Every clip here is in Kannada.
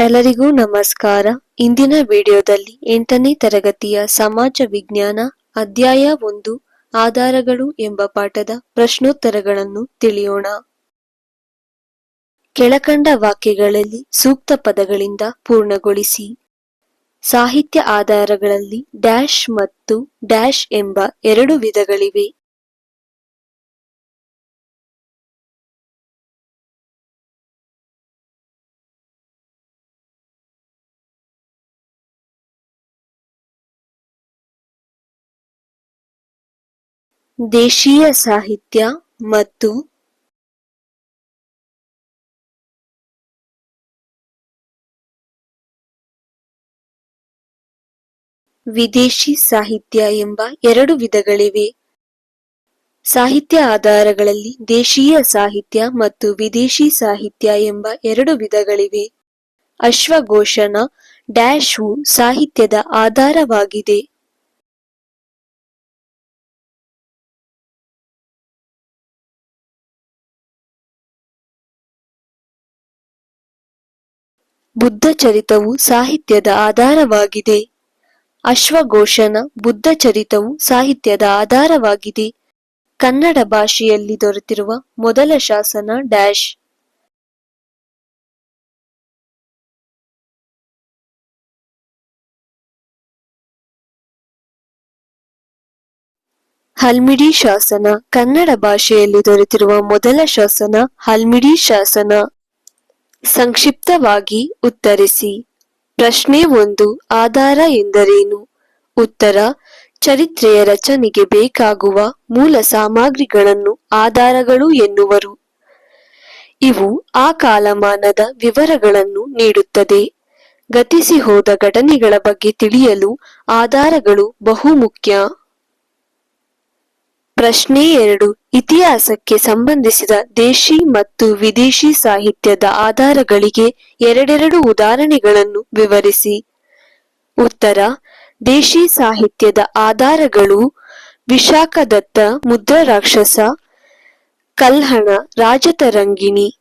ಎಲ್ಲರಿಗೂ ನಮಸ್ಕಾರ. ಇಂದಿನ ವಿಡಿಯೋದಲ್ಲಿ ಎಂಟನೇ ತರಗತಿಯ ಸಮಾಜ ವಿಜ್ಞಾನ ಅಧ್ಯಾಯ ಒಂದು, ಆಧಾರಗಳು ಎಂಬ ಪಾಠದ ಪ್ರಶ್ನೋತ್ತರಗಳನ್ನು ತಿಳಿಯೋಣ. ಕೆಳಕಂಡ ವಾಕ್ಯಗಳಲ್ಲಿ ಸೂಕ್ತ ಪದಗಳಿಂದ ಪೂರ್ಣಗೊಳಿಸಿ. ಸಾಹಿತ್ಯ ಆಧಾರಗಳಲ್ಲಿ ಡ್ಯಾಶ್ ಮತ್ತು ಡ್ಯಾಶ್ ಎಂಬ ಎರಡು ವಿಧಗಳಿವೆ. ದೇಶೀಯ ಸಾಹಿತ್ಯ ಮತ್ತು ವಿದೇಶಿ ಸಾಹಿತ್ಯ ಎಂಬ ಎರಡು ವಿಧಗಳಿವೆ. ಸಾಹಿತ್ಯ ಆಧಾರಗಳಲ್ಲಿ ದೇಶೀಯ ಸಾಹಿತ್ಯ ಮತ್ತು ವಿದೇಶಿ ಸಾಹಿತ್ಯ ಎಂಬ ಎರಡು ವಿಧಗಳಿವೆ. ಅಶ್ವಘೋಷಣ ಡ್ಯಾಶ್ ಸಾಹಿತ್ಯದ ಆಧಾರವಾಗಿದೆ. ಬುದ್ಧ ಚರಿತವು ಸಾಹಿತ್ಯದ ಆಧಾರವಾಗಿದೆ. ಅಶ್ವಘೋಷನ ಬುದ್ಧ ಚರಿತವು ಸಾಹಿತ್ಯದ ಆಧಾರವಾಗಿದೆ. ಕನ್ನಡ ಭಾಷೆಯಲ್ಲಿ ದೊರೆತಿರುವ ಮೊದಲ ಶಾಸನ ಡ್ಯಾಶ್. ಹಲ್ಮಿಡಿ ಶಾಸನ ಕನ್ನಡ ಭಾಷೆಯಲ್ಲಿ ದೊರೆತಿರುವ ಮೊದಲ ಶಾಸನ ಹಲ್ಮಿಡಿ ಶಾಸನ. ಸಂಕ್ಷಿಪ್ತವಾಗಿ ಉತ್ತರಿಸಿ. ಪ್ರಶ್ನೆ ಒಂದು, ಆಧಾರ ಎಂದರೇನು? ಉತ್ತರ, ಚರಿತ್ರೆಯ ರಚನೆಗೆ ಬೇಕಾಗುವ ಮೂಲ ಸಾಮಗ್ರಿಗಳನ್ನು ಆಧಾರಗಳು ಎನ್ನುವರು. ಇವು ಆ ಕಾಲಮಾನದ ವಿವರಗಳನ್ನು ನೀಡುತ್ತದೆ. ಗತಿಸಿ ಹೋದ ಘಟನೆಗಳ ಬಗ್ಗೆ ತಿಳಿಯಲು ಆಧಾರಗಳು ಬಹುಮುಖ್ಯ ಪ್ರಶ್ನೆ ಎರಡು. ಇತಿಹಾಸಕ್ಕೆ ಸಂಬಂಧಿಸಿದ ದೇಶಿ ಮತ್ತು ವಿದೇಶಿ ಸಾಹಿತ್ಯದ ಆಧಾರಗಳಿಗೆ ಎರಡೆರಡು ಉದಾಹರಣೆಗಳನ್ನು ವಿವರಿಸಿ. ಉತ್ತರ. ದೇಶಿ ಸಾಹಿತ್ಯದ ಆಧಾರಗಳು ವಿಶಾಖದತ್ತ ಮುದ್ರರಾಕ್ಷಸ ಕಲ್ಹಣ, ರಾಜತರಂಗಿಣಿ,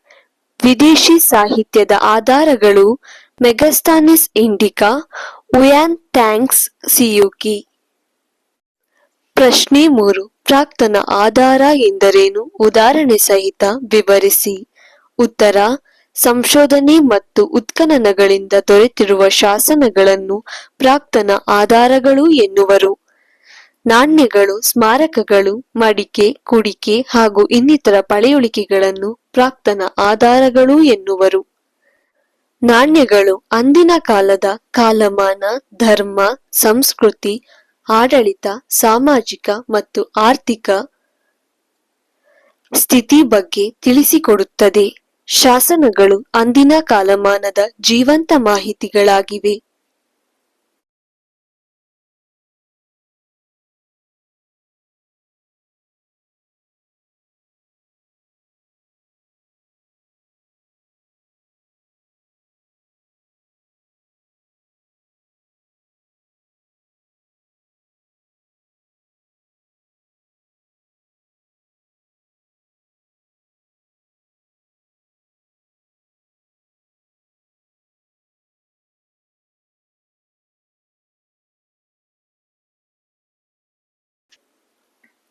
ವಿದೇಶಿ ಸಾಹಿತ್ಯದ ಆಧಾರಗಳು ಮೆಗಸ್ತಾನಿಸ್ ಇಂಡಿಕಾ, ಉಯಾನ್ ಥ್ಯಾಂಕ್ಸ್ ಸಿಯುಕಿ. ಪ್ರಶ್ನೆ ಮೂರು. ಪ್ರಾಕ್ತನ ಆಧಾರ ಎಂದರೇನು? ಉದಾಹರಣೆ ಸಹಿತ ವಿವರಿಸಿ. ಉತ್ತರ, ಸಂಶೋಧನೆ ಮತ್ತು ಉತ್ಖನನಗಳಿಂದ ದೊರೆತಿರುವ ಶಾಸನಗಳನ್ನು ಪ್ರಾಕ್ತನ ಆಧಾರಗಳು ಎನ್ನುವರು. ನಾಣ್ಯಗಳು, ಸ್ಮಾರಕಗಳು, ಮಡಿಕೆ, ಕುಡಿಕೆ ಹಾಗೂ ಇನ್ನಿತರ ಪಳೆಯುಳಿಕೆಗಳನ್ನು ಪ್ರಾಕ್ತನ ಆಧಾರಗಳು ಎನ್ನುವರು. ನಾಣ್ಯಗಳು ಅಂದಿನ ಕಾಲದ ಕಾಲಮಾನ, ಧರ್ಮ, ಸಂಸ್ಕೃತಿ ಆಡಳಿತ ಸಾಮಾಜಿಕ ಮತ್ತು ಆರ್ಥಿಕ ಸ್ಥಿತಿ ಬಗ್ಗೆ ತಿಳಿಸಿಕೊಡುತ್ತದೆ. ಶಾಸನಗಳು ಅಂದಿನ ಕಾಲಮಾನದ ಜೀವಂತ ಮಾಹಿತಿಗಳಾಗಿವೆ.